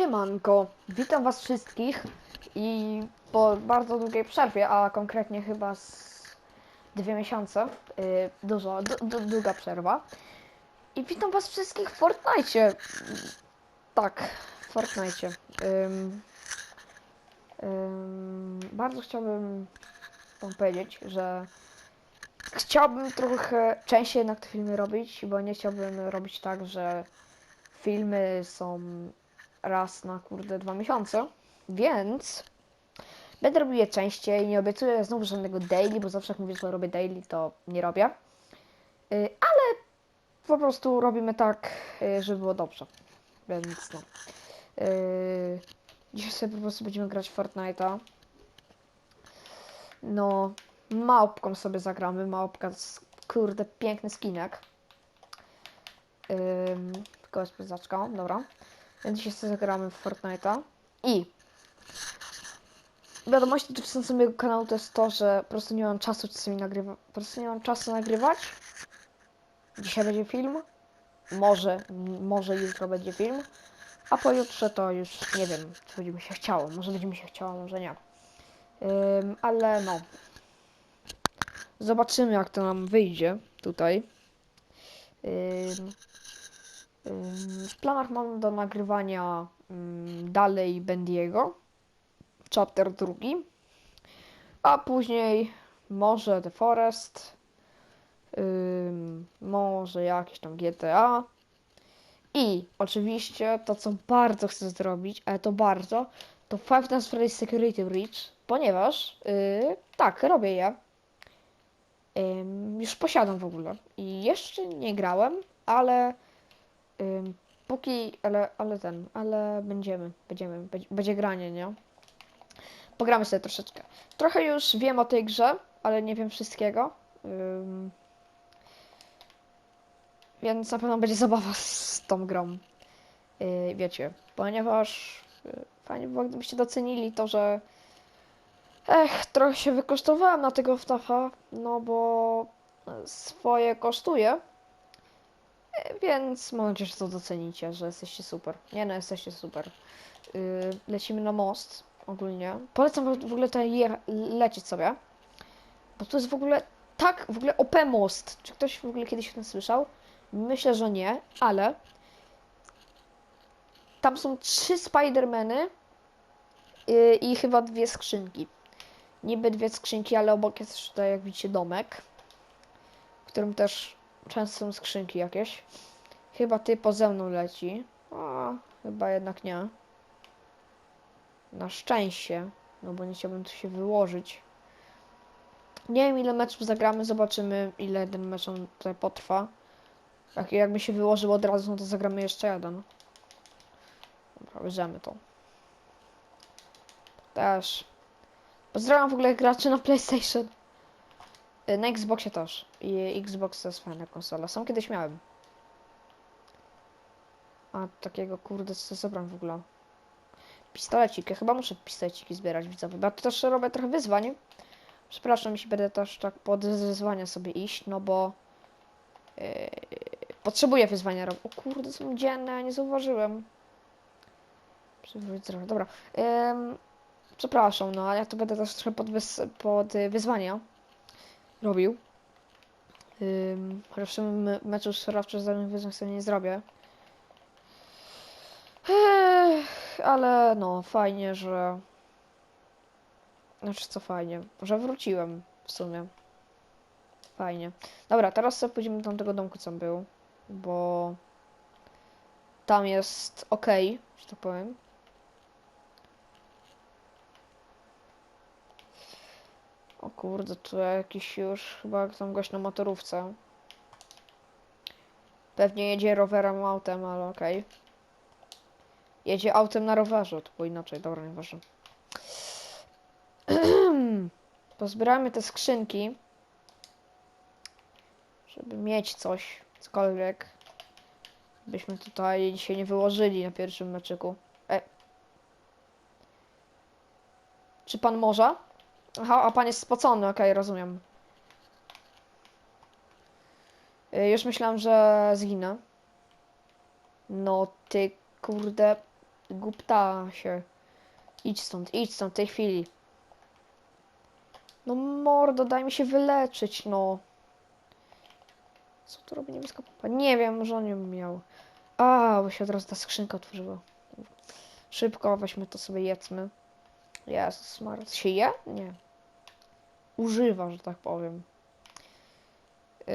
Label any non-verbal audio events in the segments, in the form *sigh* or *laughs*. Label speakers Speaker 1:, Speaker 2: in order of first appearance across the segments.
Speaker 1: Siemanko, witam was wszystkich i po bardzo długiej przerwie, a konkretnie chyba z dwie miesiące, yy, dużo, du, du, długa przerwa. I witam was wszystkich w Fortnite. Tak, w Fortnite. Bardzo chciałbym wam powiedzieć, że chciałbym trochę częściej jednak te filmy robić, bo nie chciałbym robić tak, że filmy są raz na kurde dwa miesiące, więc będę robił je częściej. Nie obiecuję znowu żadnego daily, bo zawsze jak mówię, że robię daily, to nie robię. Y, Ale po prostu robimy tak, y, żeby było dobrze. Więc no. Y, Dzisiaj sobie po prostu będziemy grać Fortnite'a. No, małpką sobie zagramy. Małpka, z- kurde, piękny skinek. Ym, tylko jest dobra. Więc dzisiaj sobie zagramy w Fortnite'a. I wiadomości dotyczące mojego kanału to jest to, że po prostu nie mam czasu czasami nagrywać. Po prostu nie mam czasu nagrywać. Dzisiaj będzie film. Może, może jutro będzie film. A pojutrze to już nie wiem, czy będzie mi się chciało. Może będzie mi się chciało, może nie. Ym, ale no. Zobaczymy jak to nam wyjdzie tutaj. Ym, W planach mam do nagrywania ym, dalej Bendiego, chapter drugi, a później może The Forest, może jakieś tam GTA i oczywiście to, co bardzo chcę zrobić, ale to bardzo, to Five Nights Freddy's Security Breach, ponieważ yy, tak, robię je. Ym, już posiadam w ogóle i jeszcze nie grałem, ale Ym, póki, ale, ale ten, ale będziemy, będziemy, będzie, będzie granie, nie? Pogramy sobie troszeczkę. Trochę już wiem o tej grze, ale nie wiem wszystkiego. Ym, więc na pewno będzie *laughs* zabawa z tą grą. Yy, wiecie, ponieważ yy, fajnie by było, gdybyście docenili to, że Ech, trochę się wykosztowałem na tego wtafa, no bo swoje kosztuje. Więc mam nadzieję, że to docenicie, że jesteście super. Nie no, jesteście super. Yy, lecimy na most ogólnie. Polecam w ogóle je, lecieć sobie. Bo to jest w ogóle tak, w ogóle OP most. Czy ktoś w ogóle kiedyś o tym słyszał? Myślę, że nie, ale tam są trzy Spidermany yy, i chyba dwie skrzynki. Niby dwie skrzynki, ale obok jest tutaj, jak widzicie, domek, w którym też często są skrzynki jakieś. Chyba ty poze mną leci. A, chyba jednak nie. Na szczęście. No bo nie chciałbym tu się wyłożyć. Nie wiem ile meczów zagramy, zobaczymy ile ten mecz on tutaj potrwa. Jak, jakby się wyłożył od razu, no to zagramy jeszcze jeden. Dobra, bierzemy to. Też. Pozdrawiam w ogóle graczy na PlayStation. Y, Na Xboxie też. I Xbox to jest fajna konsola. Sam kiedyś miałem. A takiego kurde co zebrałem w ogóle. Pistolecik. Ja chyba muszę pistoleciki zbierać widzowie. Bo tu też robię trochę wyzwań. Przepraszam, jeśli będę też tak pod wyzwania sobie iść, no bo yy, potrzebuję wyzwania robić. O kurde, są dzienne, nie zauważyłem. Przywróć. Dobra. Ym, przepraszam, no ale ja tu będę też trochę pod, wys pod y, wyzwania robił. Chociaż w tym me- meczu sprawczo żadnych wyzwań sobie nie zrobię. Ech, ale no, fajnie, że... Znaczy co fajnie, że wróciłem w sumie. Fajnie. Dobra, teraz sobie pójdziemy do tamtego domku, co był, bo tam jest ok, że tak powiem. O kurde, tu jakiś już chyba tam gość na motorówce. Pewnie jedzie rowerem, autem, ale okej. Jedzie autem na rowerze, to było inaczej, dobra, nieważne. *clears throat* Pozbieramy te skrzynki, żeby mieć coś, cokolwiek. Byśmy tutaj dzisiaj nie wyłożyli na pierwszym meczyku. E. Czy pan może? Aha, a pan jest spocony, okej, rozumiem. Y, Już myślałem, że zginę. No ty kurde. Guptasie. Idź stąd, idź stąd w tej chwili. No mordo, daj mi się wyleczyć, no. Co tu robi niebieska pompa? Nie wiem, może on ją miał. A, bo się od razu ta skrzynka otworzyła. Szybko, weźmy to sobie, jedzmy. Jezus, smart. Się je? Nie. Używa, że tak powiem. Yy,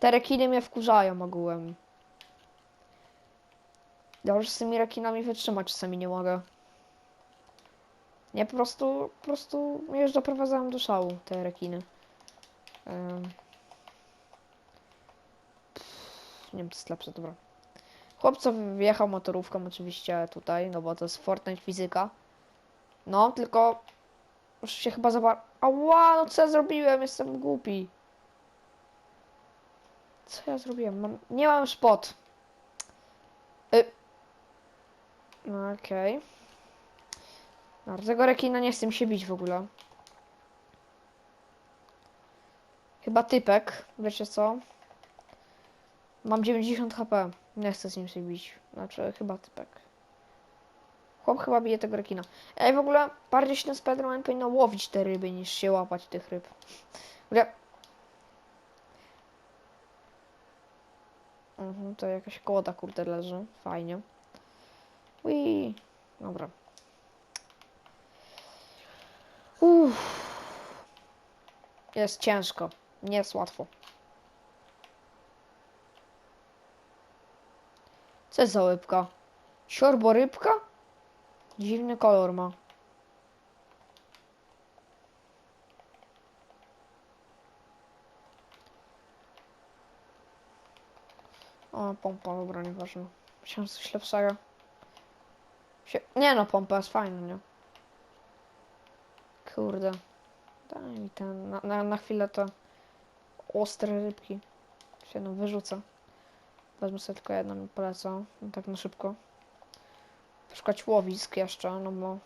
Speaker 1: te rekiny mnie wkurzają ogółem. Już z tymi rekinami wytrzymać czasami nie mogę. Nie, po prostu, po prostu już doprowadzają do szału, te rekiny. Pff, Nie wiem, co jest lepsze, dobra. Chłopco wjechał motorówką oczywiście tutaj, no bo to jest Fortnite fizyka. No, tylko już się chyba zobaczy. Ała, no co ja zrobiłem? Jestem głupi. Co ja zrobiłem? Mam... Nie mam szpot. Y... No, okej. Okay. tego rekina nie chcę się bić w ogóle. Chyba typek, wiecie co? Mam 90 HP. Nie chcę z nim się bić. Znaczy, chyba typek. Chłop chyba bije tego rekina. Ej, w ogóle bardziej się ten Spiderman powinno łowić te ryby niż się łapać tych ryb. W ogóle... Mhm, to jakaś kołoda kurde leży. Fajnie. Ui. Dobra. Uff. Jest ciężko. Nie jest łatwo. Co jest za rybka? Dziwny kolor ma. O, pompa, dobra, nieważne. Myślałem, że coś lepszego. Sie... Nie no, pompa jest fajna, nie? Kurde. Daj mi ten, na, na, na chwilę to ostre rybki. Się no wyrzucę. Wezmę sobie tylko jedną i polecę. No, tak na szybko. Szukać łowisk jeszcze, no bo...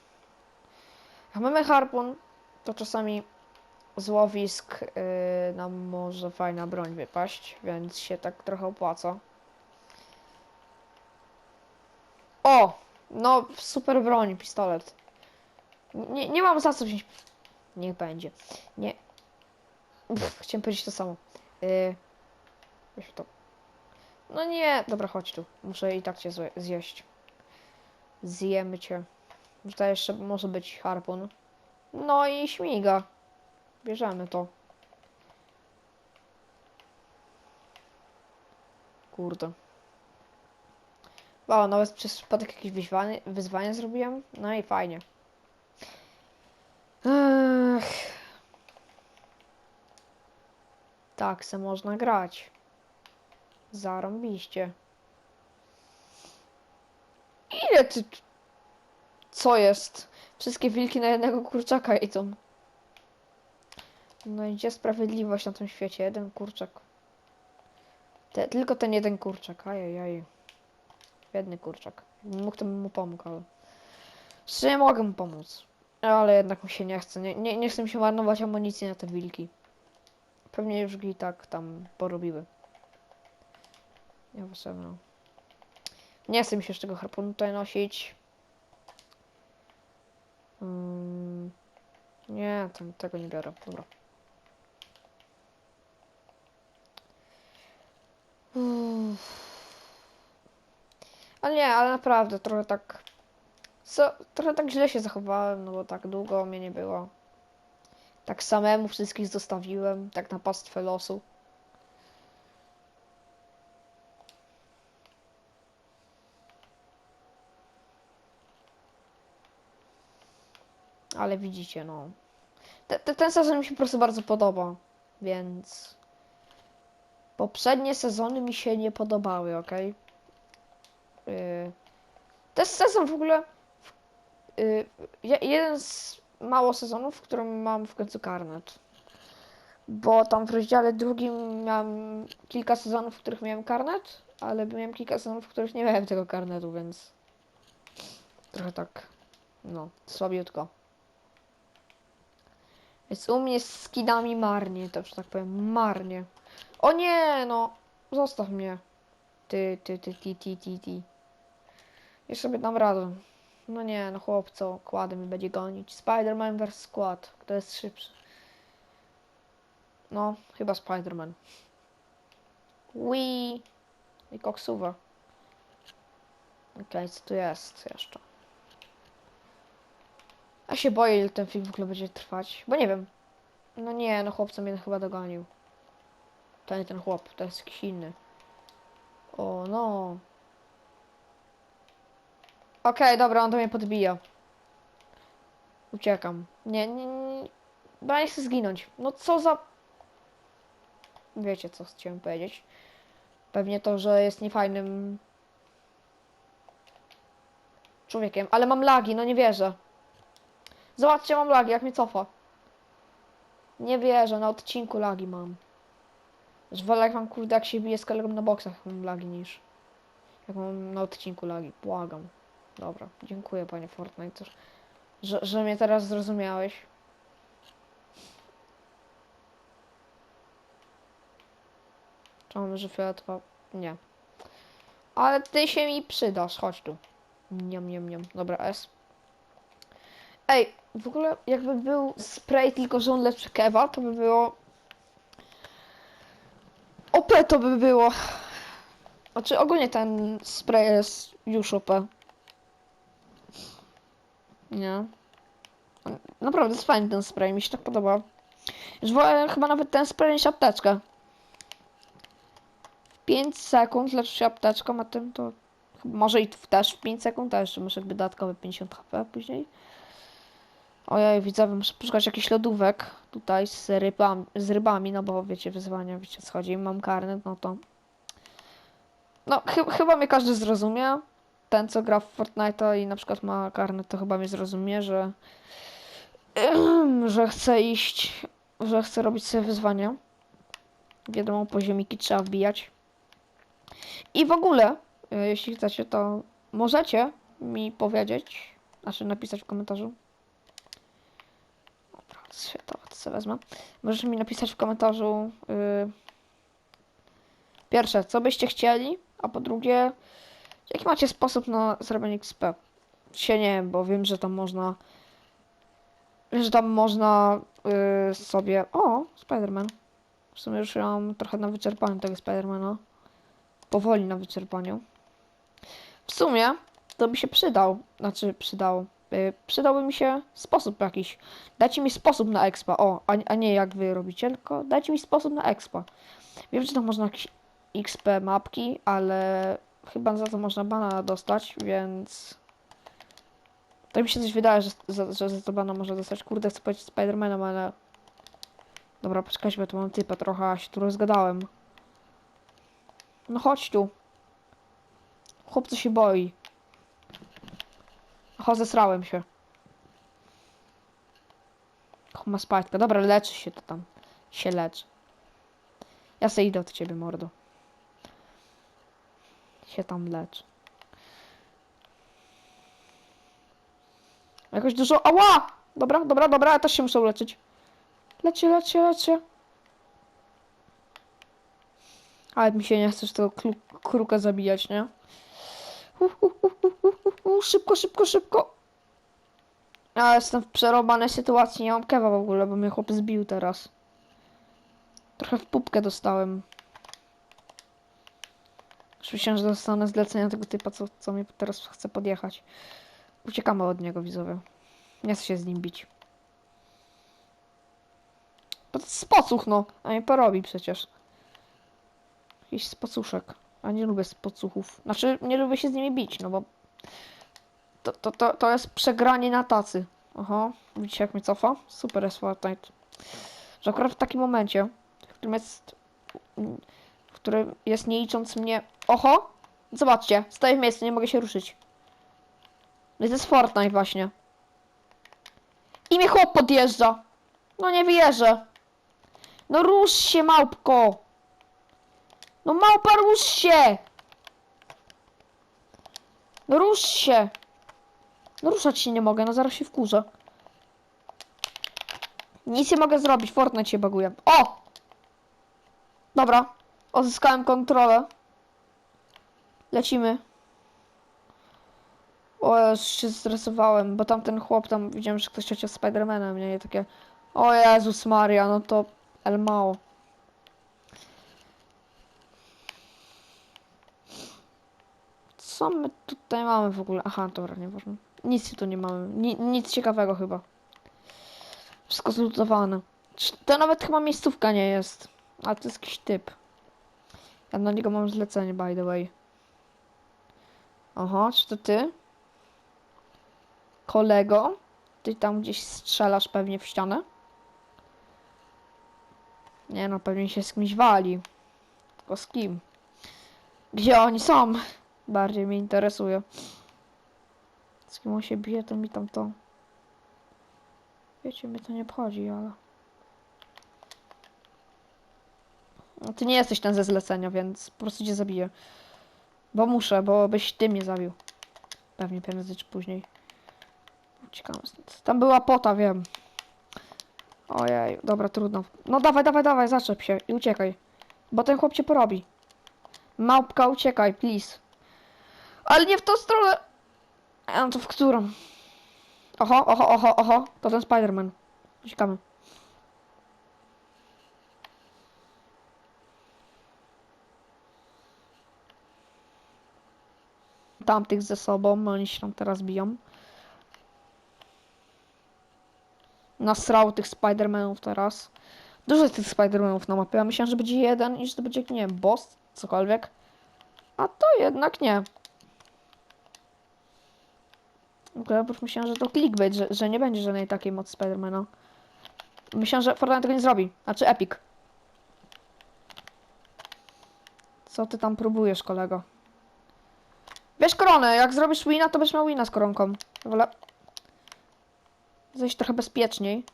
Speaker 1: Jak mamy harpun, to czasami z łowisk yy, nam może fajna broń wypaść, więc się tak trochę opłaca. O! No, super broń, pistolet. Nie, nie mam za co wziąć. Niech będzie. Nie. Pff, chciałem powiedzieć to samo. Yy, to. No nie, dobra, chodź tu. Muszę i tak cię zje- zjeść. Zjemy cię. Tutaj jeszcze może być harpun. No i śmiga. Bierzemy to. Kurde. Wow, nawet przez przypadek jakieś wyzwanie, wyzwanie zrobiłem. No i fajnie. Ech. Tak se można grać. Zarąbiście. Ile ty... Co jest? Wszystkie wilki na jednego kurczaka idą. No i gdzie sprawiedliwość na tym świecie? Jeden kurczak. Te, tylko ten jeden kurczak. Ajajaj. Biedny kurczak. Mógł mu pomógł, ale... Czy nie mogę mu pomóc? Ale jednak mi się nie chce. Nie, nie, nie chcę mi się marnować amunicji na te wilki. Pewnie już i tak tam porobiły. Ja no. Nie chcę mi się tego harpunu tutaj nosić. Mm, nie, tam, tego nie biorę. Dobra. Uff. Ale nie, ale naprawdę trochę tak. Trochę tak źle się zachowałem, no bo tak długo mnie nie było. Tak samemu wszystkich zostawiłem, tak na pastwę losu. Ale widzicie, no. Te, te, ten sezon mi się po prostu bardzo podoba, więc... Poprzednie sezony mi się nie podobały, ok? Yy... Sezon w ogóle... Yy, je- jeden z mało sezonów, w którym mam w końcu karnet. Bo tam w rozdziale drugim miałem kilka sezonów, w których miałem karnet, ale miałem kilka sezonów, w których nie miałem tego karnetu, więc... Trochę tak... No, słabiutko. Więc u mnie z skinami marnie, to już tak powiem, marnie. O nie, no, zostaw mnie. Ty, ty, ty, ty, ty, ty, ty. I sobie dam radę. No nie, no chłopco, kłady mi będzie gonić. Spider-Man vs. Squad. Kto jest szybszy? No, chyba Spider-Man. Wii i koksuwa. Okej, co tu jest jeszcze? Ja się boję, ile ten film w ogóle będzie trwać, bo nie wiem. No nie, no chłopca mnie chyba dogonił. To nie ten chłop, to jest jakiś inny. O no. Okej, dobra, on do mnie podbija. Uciekam. Nie, nie, nie. Bo ja nie chcę zginąć. No co za... Wiecie, co chciałem powiedzieć. Pewnie to, że jest niefajnym człowiekiem. Ale mam lagi, no nie wierzę. Zobaczcie, mam lagi, jak mnie cofa. Nie wierzę, na odcinku lagi mam. Wolę jak mam kurde, jak się bije z kolegą na boksach, mam lagi niż... Jak mam na odcinku lagi, błagam. Dobra, dziękuję panie Fortnite, że, że mnie teraz zrozumiałeś. Czemu, że fioletowa? Nie. Ale ty się mi przydasz, chodź tu. Niam, niam, niam. Dobra, S. Ej, w ogóle jakby był spray, tylko że on kewa, to by było... OP to by było. Znaczy ogólnie ten spray jest już OP. Nie. Naprawdę jest fajny ten spray, mi się tak podoba. Już wolę chyba nawet ten spray niż apteczkę. 5 sekund leczy się apteczką, a tym to może i też w 5 sekund, też jeszcze muszę jakby dodatkowe 50 HP później. Ojej, widzowie, muszę poszukać jakichś lodówek tutaj z rybami, z rybami, no bo wiecie, wyzwania, wiecie co chodzi, mam karnet, no to... No, chy chyba mnie każdy zrozumie. Ten, co gra w Fortnite'a i na przykład ma karnet, to chyba mnie zrozumie, że... *clears throat* że chce iść, że chce robić sobie wyzwania. Wiadomo, poziomiki trzeba wbijać. I w ogóle, e, jeśli chcecie, to możecie mi powiedzieć, znaczy napisać w komentarzu. Światowa, to sobie wezmę. Możecie mi napisać w komentarzu yy, pierwsze, co byście chcieli, a po drugie, jaki macie sposób na zrobienie XP. Się nie wiem, bo wiem, że tam można że tam można yy, sobie... O, Spiderman. W sumie już ja mam trochę na wyczerpaniu tego Spidermana. Powoli na wyczerpaniu. W sumie to by się przydał. Znaczy przydał. Yy, przydałby mi się sposób jakiś. Dajcie mi sposób na expa. O, a, a nie jak wy robicie, tylko dajcie mi sposób na expa. Wiem, że tam można jakieś XP mapki, ale chyba za to można bana dostać, więc... Tak mi się coś wydaje, że, za- że za to bana można dostać. Kurde, chcę powiedzieć Spidermanem, ale... Dobra, poczekajcie, bo tu mam typa trochę, a się tu rozgadałem. No chodź tu. Chłopcy się boi. Aha, zesrałem się. Ma spajtka. Dobra, leczy się to tam. Się leczy. Ja se idę od ciebie, mordo. Się tam lecz. Jakoś dużo... Ała! Dobra, dobra, dobra, ja też się muszę uleczyć. Lecie, lecie, lecie. Ale mi się nie chce tego kruka zabijać, nie? Uh, uh, uh, uh, uh, szybko, szybko, szybko. Ja jestem w przerobanej sytuacji, nie mam kewa w ogóle, bo mnie chłop zbił teraz. Trochę w pupkę dostałem. Myślałem, że dostanę zlecenia tego typa, co, co mnie teraz chce podjechać. Uciekamy od niego, widzowie. Nie chcę się z nim bić. To jest spocuch, no. A nie porobi przecież. Jakiś spocuszek. A nie lubię spocuchów. Znaczy, nie lubię się z nimi bić, no bo... To, to, to, to jest przegranie na tacy. Aha, widzicie jak mnie cofa? Super jest Fortnite. Że akurat w takim momencie, w którym jest... W którym jest nie licząc mnie... Oho! Zobaczcie, stoję w miejscu, nie mogę się ruszyć. No to jest Fortnite właśnie. I mnie chłop podjeżdża. No nie wierzę. No rusz się, małpko. No małpa, rusz się. No rusz się. No ruszać się nie mogę, no zaraz się wkurzę. Nic nie mogę zrobić, Fortnite się baguje. O! Dobra, odzyskałem kontrolę. Lecimy. O, ja się zestresowałem, bo tamten chłop tam, widziałem, że ktoś chciał Spidermanem, nie? Takie, o Jezus Maria, no to El Mao. Co my tutaj mamy w ogóle? Aha, dobra, nieważne. Nic tu nie mamy. Ni nic ciekawego chyba. Wszystko zlutowane. To nawet chyba miejscówka nie jest. A to jest jakiś typ. Ja na niego mam zlecenie, by the way. Aha, czy to ty? Kolego? Ty tam gdzieś strzelasz pewnie w ścianę? Nie no, pewnie się z kimś wali. Tylko z kim? Gdzie oni są? Bardziej mnie interesuje. Z kim on się bije, to mi tam to... Wiecie, mnie to nie obchodzi, ale... No, ty nie jesteś ten ze zlecenia, więc po prostu cię zabiję. Bo muszę, bo byś ty mnie zabił. Pewnie prędzej czy później. Uciekamy stąd. Tam była pota, wiem. Ojej, dobra, trudno. No dawaj, dawaj, dawaj, zaczep się i uciekaj. Bo ten chłop cię porobi. Małpka, uciekaj, please. Ale nie w tą stronę. A to w którą? Oho, oho, oho, oho. To ten Spider-Man. Uciekamy. Tamtych ze sobą, oni się tam teraz biją. Nasrał tych Spider-Manów teraz. Dużo jest tych Spider-Manów na mapie. Ja myślałem, że będzie jeden i że to będzie, nie wiem, boss, cokolwiek. A to jednak nie. Ogóle już myślałem, że to clickbait, że, że nie będzie żadnej takiej mocy Spidermana. Myślałem, że Fortnite tego nie zrobi. Znaczy Epic. Co ty tam próbujesz, kolego? Bierz koronę, jak zrobisz wina, to będziesz miał wina z koronką. Wolę... Zejść trochę bezpieczniej.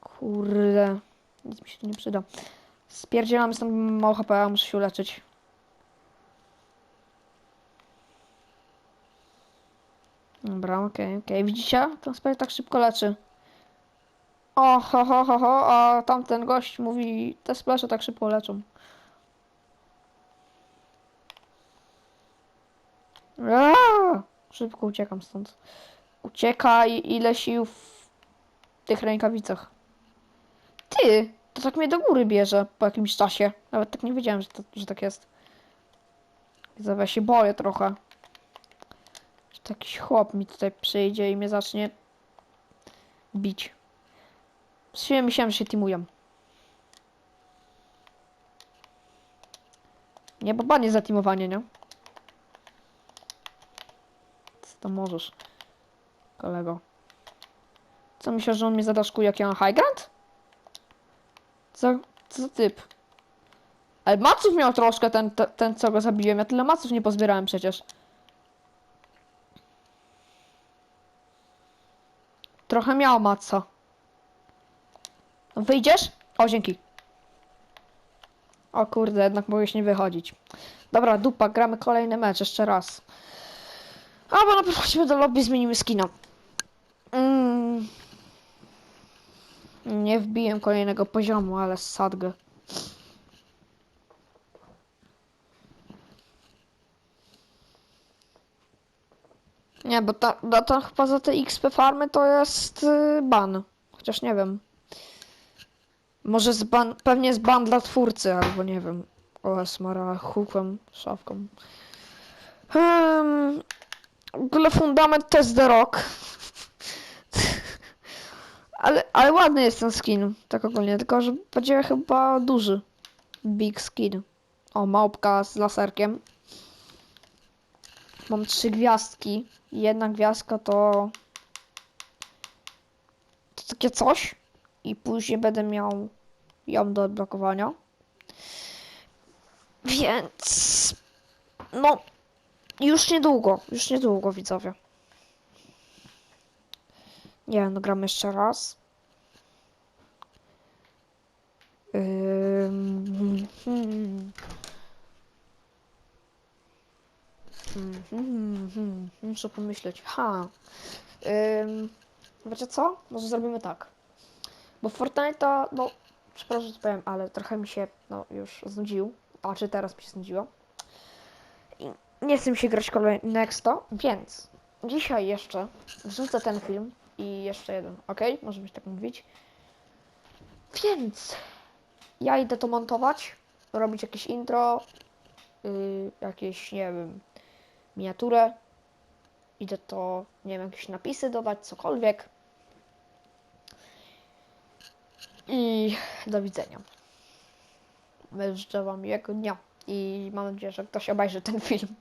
Speaker 1: Kurde. Nic mi się tu nie przyda. Spierdzielam, jestem mało HP, muszę się uleczyć. Dobra, okej, okej. Widzicie? Ten spell tak szybko leczy. O, ho, ho, ho, ho, a tamten gość mówi, te splesze tak szybko leczą. Aaa! Szybko uciekam stąd. Uciekaj, ile sił w tych rękawicach. Ty! To tak mnie do góry bierze po jakimś czasie. Nawet tak nie wiedziałem, że, to, że tak jest. Ja się boję trochę. Jakiś chłop mi tutaj przyjdzie i mnie zacznie bić. Siebie myślałem, że się teamują. Nie, bo ban jest za teamowanie, nie? Co to możesz, kolego? Co myślisz, że on mnie zadaszkuje, jak ja mam high ground? Co, co za typ? Ale maców miał troszkę ten, ten, ten, co go zabiłem. Ja tyle maców nie pozbierałem przecież. Trochę miał maca. Wyjdziesz? O, dzięki. O kurde, jednak mogłeś nie wychodzić. Dobra, dupa, gramy kolejny mecz, jeszcze raz. Albo najpierw chodźmy do lobby, zmienimy skina. Mm. Nie wbiłem kolejnego poziomu, ale sadgę. Nie, bo ta, ta, ta chyba za te XP farmy to jest y, ban. Chociaż nie wiem. Może z ban, pewnie jest ban dla twórcy, albo nie wiem. O, smara hukiem, szafką. Hmm, w ogóle fundament to jest The Rock. *laughs* ale, ale ładny jest ten skin, tak ogólnie, tylko że będzie chyba duży. Big skin. O, małpka z laserkiem. Mam trzy gwiazdki. Jedna gwiazdka to... To takie coś. I później będę miał ją do odblokowania. Więc... No... Już niedługo, już niedługo, widzowie. Nie wiem, no gramy jeszcze raz. Ym, hmm. Hmm, hmm, hmm, Muszę pomyśleć. Ha. Ym, wiecie co? Może zrobimy tak. Bo Fortnite'a, no, przepraszam, że powiem, ale trochę mi się, no, już znudził. A czy teraz mi się znudziło? I nie chcę mi się grać kolejny Nexto, więc dzisiaj jeszcze wrzucę ten film i jeszcze jeden, ok? Możemy tak mówić. Więc ja idę to montować, robić jakieś intro, yy, jakieś, nie wiem, miniaturę. Idę to, nie wiem, jakieś napisy dodać, cokolwiek. I do widzenia. Życzę Wam miłego dnia i mam nadzieję, że ktoś obejrzy ten film.